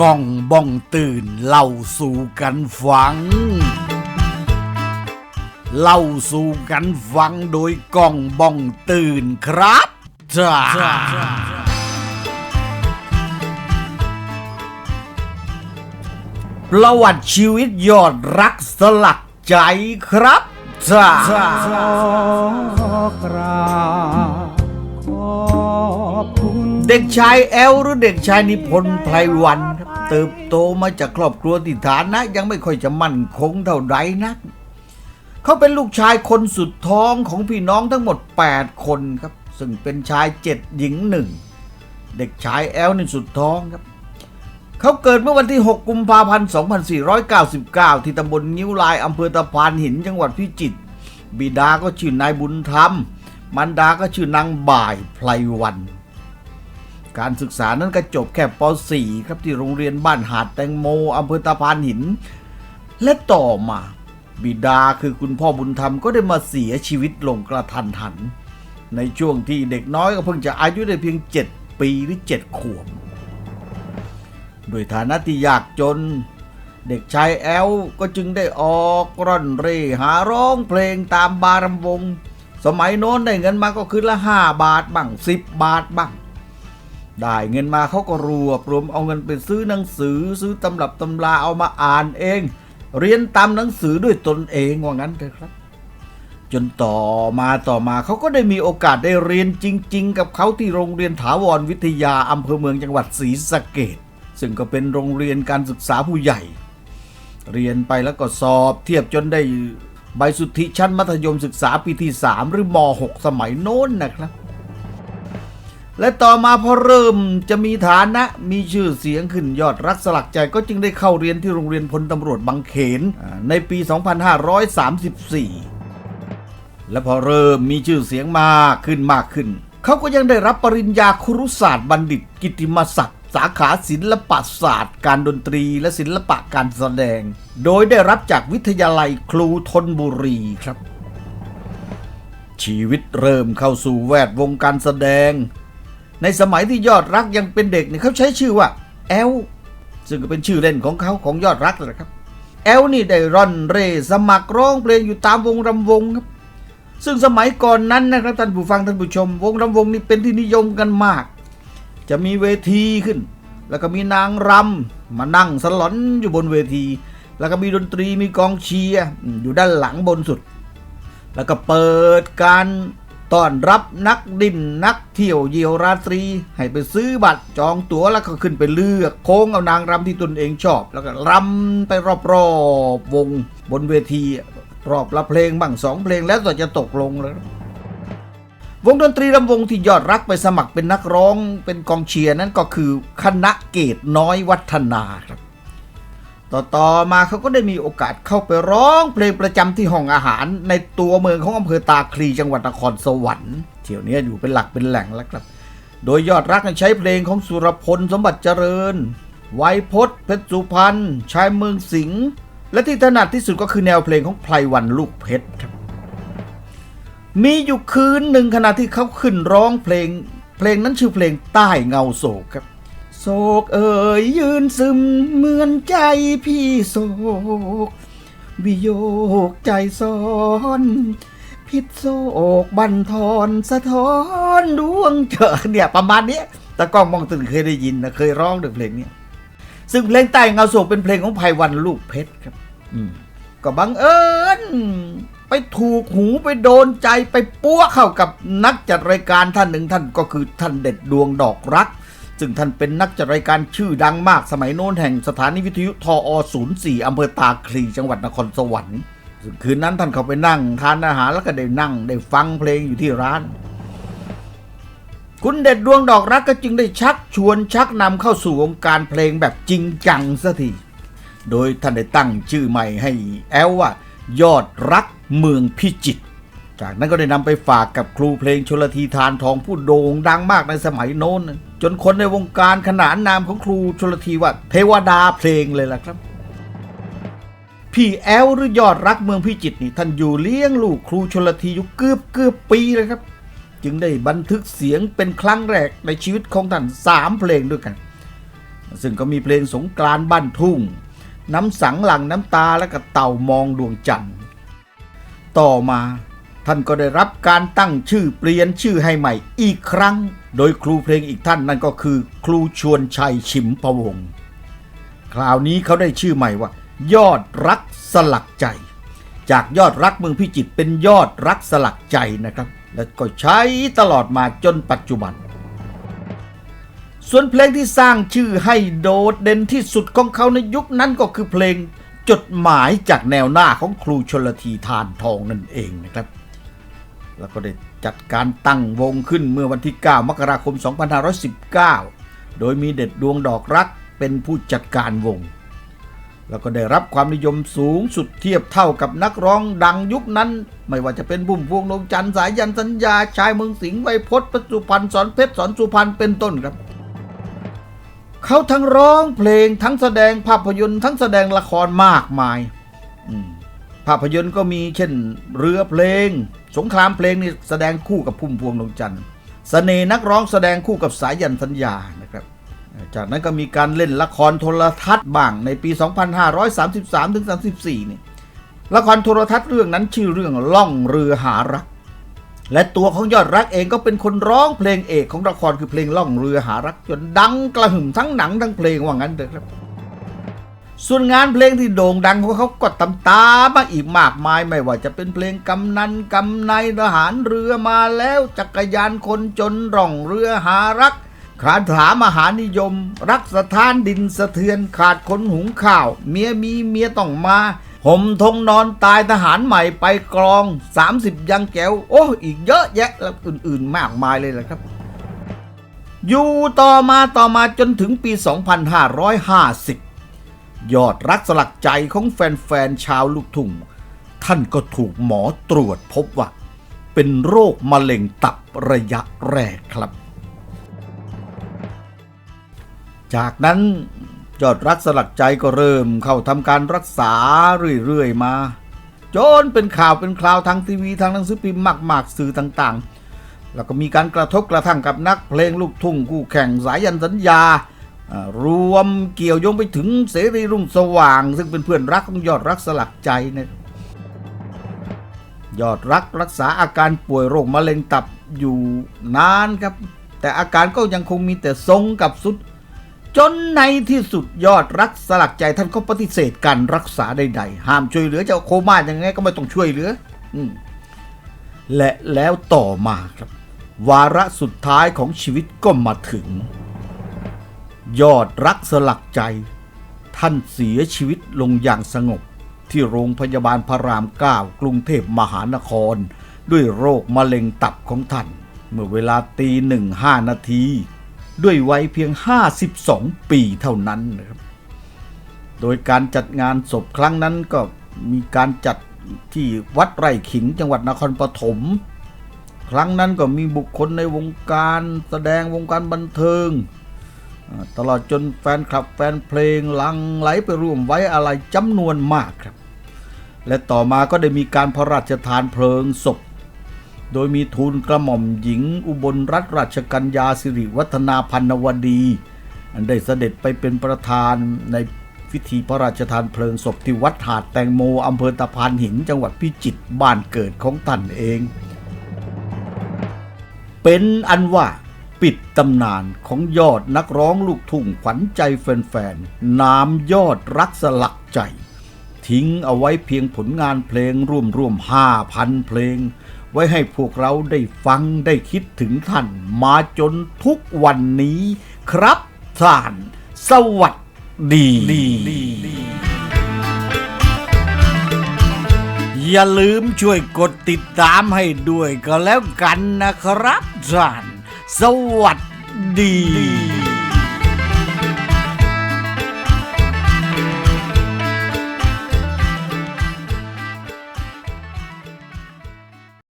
กล้องบ้องตื่นเล่าสู่กันฟัง เล่าสู่กันฟังโดยกล้องบ้องตื่นครับจ้าประวัติชีวิตยอดรักสลักใจครับจ้าขอกราบขอบคุณ เด็กชายแอลหรือเด็กชายนิพนธ์ไพรวันครับ เติบโตมาจากครอบครัวที่ฐานะ ยังไม่ค่อยจะมั่นคงเท่าใดนัก เขาเป็นลูกชายคนสุดท้องของพี่น้องทั้งหมด 8 คนครับ ซึ่งเป็นชายเจ็ดหญิงหนึ่งเด็กชายแอลนี่สุดท้องครับ เขาเกิดเมื่อวันที่ 6 กุมภาพันธ์ 2499 ที่ตำบลงิ้วลายอำเภอตะพานหินจังหวัดพิจิตรบิดาก็ชื่อนายบุญธรรมมารดาก็ชื่อนางบ่ายไพลวัน การศึกษานั้นก็จบแค่ป .4 ครับที่โรงเรียนบ้านหาดแตงโมอำเภอตะพานหิน และต่อมา บิดาคือคุณพ่อบุญธรรมก็ได้มาเสียชีวิตลงกระทันหัน ในช่วงที่เด็กน้อยก็เพิ่งจะอายุได้เพียง 7 ปีหรือ 7 ขวบโดยฐานะที่ยากจน เด็กชายแอลก็จึงได้ออกร่อนเร่หาร้องเพลงตามบาร์รำวง สมัยโน้นได้เงินมาก็คืนละห้าบาทบ้างสิบบาทบ้าง ได้เงินมาเขาก็รวบรวมเอาเงินไปซื้อหนังสือ ซื้อตำรับตำราเอามาอ่านเอง เรียนตามหนังสือด้วยตนเองว่างั้นเถอะครับ จนต่อมาต่อมาเขาก็ได้มีโอกาสได้เรียนจริง ๆ กับเขาที่โรงเรียนถาวรวิทยาอำเภอเมืองจังหวัดศรีสะเกดซึ่งก็เป็นโรงเรียนการศึกษาผู้ใหญ่ เรียนไปแล้วก็สอบเทียบจนได้ใบสุทธิชั้นมัธยมศึกษาปีที่ 3 หรือม .6 สมัยโน้นนะครับ และต่อมาพอเริ่มจะมีฐานะมีชื่อเสียงขึ้นยอดรักสลักใจก็จึงได้เข้าเรียนที่โรงเรียนพลตำรวจบางเขนในปี 2534 และพอเริ่มมีชื่อเสียงมากขึ้นมากขึ้น เขาก็ยังได้รับปริญญาครุศาสตร์บัณฑิต กิติมศักดิ์สาขาศิลปศาสตร์ การดนตรีและศิลปะการแสดง โดยได้รับจากวิทยาลัยครูธนบุรีครับ ชีวิตเริ่มเข้าสู่แวดวงการแสดง ในสมัยที่ยอดรักยังเป็นเด็กเนี่ยเขาใช้ชื่อว่าแอลซึ่งก็เป็นชื่อเล่นของเขาของยอดรักเลยครับ แอลนี่ได้ร่อนเร่สมัครร้องเพลงอยู่ตามวงรำวงครับ ซึ่งสมัยก่อนนั้นนะครับท่านผู้ฟังท่านผู้ชม วงรำวงนี่เป็นที่นิยมกันมาก จะมีเวทีขึ้น แล้วก็มีนางรำมานั่งสลอนอยู่บนเวที แล้วก็มีดนตรีมีกองเชียร์อืมอยู่ด้านหลังบนสุด แล้วก็เปิดการ ต้อนรับนักดินนักเที่ยวเยี่ยวราตรี ให้ไปซื้อบัตรจองตั๋วแล้วก็ขึ้นไปเลือกโค้งเอานางรำที่ตนเองชอบ แล้วก็รำไปรอบๆวงบนเวทีรอบละเพลงบ้างสองเพลงแล้วแต่จะตกลงแล้ววงดนตรีลำวงที่ยอดรักไปสมัครเป็นนักร้องเป็นกองเชียร์นั่นก็คือคณะเกตน้อยวัฒนาครับ ต่อมาเขาก็ได้มีโอกาสเข้าไปร้องเพลงประจำที่ห้องอาหาร ในตัวเมืองของอำเภอตาคลีจังหวัดนครสวรรค์เที่ยวนี้อยู่เป็นหลักเป็นแหล่งแล้วครับ โดยยอดรักใช้เพลงของสุรพลสมบัติเจริญ ไวยพจน์เพชรสุพรรณชายเมืองสิงห์และที่ถนัดที่สุดก็คือแนวเพลงของไพรวันลูกเพชรครับมีอยู่คืนหนึ่งขณะที่เขาขึ้นร้องเพลง เพลงนั้นชื่อเพลงใต้เงาโศกครับ โศกเอ่ยยืนซึมเหมือนใจพี่โศก วิโยกใจซ้อนพิษโศกบันทอนสะท้อนดวงเจอเนี่ยประมาณนี้ตะก้องมองตื่นเคยได้ยินนะเคยร้องด้วยเพลงนี้ซึ่งเพลงใต้เงาโศกเป็นเพลงของไพวันลูกเพชรครับ อืมก็บังเอิญไปถูกหูไปโดนใจไปปั้วเข้ากับนักจัดรายการท่านหนึ่งท่านก็คือท่านเด็ดดวงดอกรัก ซึ่งท่านเป็นนักจัดรายการชื่อดังมากสมัยโน้นแห่งสถานีวิทยุทออ04อำเภอตาคลีจังหวัดนครสวรรค์ซึ่งคืนนั้นท่านเขาไปนั่งทานอาหารแล้วก็ได้นั่งได้ฟังเพลงอยู่ที่ร้าน คุณเด็ดดวงดอกรักก็จึงได้ชักชวนชักนำเข้าสู่วงการเพลงแบบจริงจังสัทีโดยท่านได้ตั้งชื่อใหม่ให้แอลว่ายอดรักเมืองพิจิตร จากนั้นก็ได้นำไปฝากกับครูเพลงชลทีทานทองผู้โด่งดังมากในสมัยโน้น จนคนในวงการขนานนามของครูชลทีว่าเทวดาเพลงเลยล่ะครับ พี่แอลหรือยอดรักเมืองพิจิตรนี่ท่านอยู่เลี้ยงลูกครูชลทีอยู่เกือบเกือบปีเลยครับ จึงได้บันทึกเสียงเป็นครั้งแรกในชีวิตของท่านสามเพลงด้วยกัน ซึ่งก็มีเพลงสงกรานบ้านทุ่ง น้ำสังหลังน้ำตาและก็เต่ามองดวงจันทร์ต่อมา ท่านก็ได้รับการตั้งชื่อเปลี่ยนชื่อให้ใหม่อีกครั้ง โดยครูเพลงอีกท่านนั่นก็คือ ครูชวนชัยชิมพวงศ์คราวนี้เขาได้ชื่อใหม่ว่า ยอดรักสลักใจ จากยอดรักเมืองพิจิตรเป็นยอดรักสลักใจนะครับ และก็ใช้ตลอดมาจนปัจจุบัน ส่วนเพลงที่สร้างชื่อให้โดดเด่นที่สุดของเขาในยุคนั้นก็คือเพลงจดหมายจากแนวหน้าของครูชนลทีทานทองนั่นเองนะครับ แล้วก็ได้จัดการตั้งวงขึ้นเมื่อวันที่ 9 มกราคม 2519 โดยมีเด็ดดวงดอกรักเป็นผู้จัดการวง แล้วก็ได้รับความนิยมสูงสุดเทียบเท่ากับนักร้องดังยุคนั้น ไม่ว่าจะเป็นบุ้มพวงดวงจันทร์สายยันสัญญา ชายเมืองสิงห์ไวยพจน์ประจุพันสอนเพชรสอนสุพรรณเป็นต้นครับ เขาทั้งร้องเพลงทั้งแสดงภาพยนตร์ทั้งแสดงละครมากมายมภาพยนตร์ก็มีเช่น เรือเพลง สงครามเพลงนี่แสดงคู่กับพุ่มพวงดวงจันทร์เสน่ห์นักร้องแสดงคู่กับสายยันสัญญานะครับ จากนั้นก็มีการเล่นละครโทรทัศน์บ้างในปี 2533ถึง34นี่ละครโทรทัศน์เรื่องนั้นชื่อเรื่องล่องเรือหารัก และตัวของยอดรักเองก็เป็นคนร้องเพลงเอกของละครคือเพลงล่องเรือหารักจนดังกระหึ่มทั้งหนังทั้งเพลงว่างั้นเถอะครับ ส่วนงานเพลงที่โด่งดังของเขาก็ตำตามาอีกมากมายไม่ว่าจะเป็นเพลงกำนันกำในทหารเรือมาแล้วจักรยานคนจนร่องเรือหารัก ขาถามหานิยม รักสถานดินสะเทือนขาดคนหุงข้าว เมียมีเมียต้องมาห่มทงนอนตายทหารใหม่ไปกรอง 30 ยังแก้ว โอ้อีกเยอะแยะแล้วอื่นๆมากมายเลยแหละครับ อยู่ต่อมาต่อมาจนถึงปี 2550 ยอดรักสลักใจของแฟนๆชาวลูกทุ่งท่านก็ถูกหมอตรวจพบว่า เป็นโรคมะเร็งตับระยะแรกครับ จากนั้นยอดรักสลักใจก็เริ่มเข้าทำการรักษาเรื่อยๆมา จนเป็นข่าวเป็นคราวทางทีวีทางหนังสือพิมพ์มาก ๆ สื่อต่างๆ แล้วก็มีการกระทบกระทั่งกับนักเพลงลูกทุ่งคู่แข่งสายยันสัญญาอ่า รวมเกี่ยวโยงไปถึงเสรีรุ่งสว่าง ซึ่งเป็นเพื่อนรักของยอดรักสลักใจนี่ยอดรักรักษาอาการป่วยโรคมะเร็งตับอยู่นานครับ แต่อาการก็ยังคงมีแต่ทรงกับสุด จนในที่สุดยอดรักสลักใจท่านก็ปฏิเสธการรักษาใดๆ ห้ามช่วยเหลือจะโคม่ายังไงก็ไม่ต้องช่วยเหลืออืและแล้วต่อมาครับ วาระสุดท้ายของชีวิตก็มาถึง ยอดรักสลักใจ ท่านเสียชีวิตลงอย่างสงบ ที่โรงพยาบาลพระรามเก้ากรุงเทพมหานคร ด้วยโรคมะเร็งตับของท่าน เมื่อเวลาตีหนึ่งห้านาที ด้วยวัยเพียง 52 ปีเท่านั้นนะครับโดยการจัดงานศพครั้งนั้นก็มีการจัดที่วัดไร่ขิงจังหวัดนครปฐมครั้งนั้นก็มีบุคคลในวงการแสดงวงการบันเทิง ตลอดจนแฟนคลับแฟนเพลงลังไหลไปร่วมไว้อะไรจำนวนมากครับ และต่อมาก็ได้มีการพระราชทานเพลิงศพ โดยมีทูลกระหม่อมหญิงอุบลรัตนราชกัญญาสิริวัฒนาพันวดีอันได้เสด็จไปเป็นประธานในพิธีพระราชทานเพลิงศพที่วัดหาดแตงโมอำเภอตะพานหินจังหวัดพิจิตรบ้านเกิดของท่านเอง เป็นอันว่า ปิดตำนานของยอดนักร้องลูกทุ่งขวัญใจแฟนๆ นามยอดรักสลักใจ ทิ้งเอาไว้เพียงผลงานเพลงร่วมร่วมห้าพันเพลง ไว้ให้พวกเราได้ฟังได้คิดถึงท่าน มาจนทุกวันนี้ครับท่าน สวัสดีอย่าลืมช่วยกดติดตามให้ด้วยก็แล้วกันนะครับท่าน สวัสดี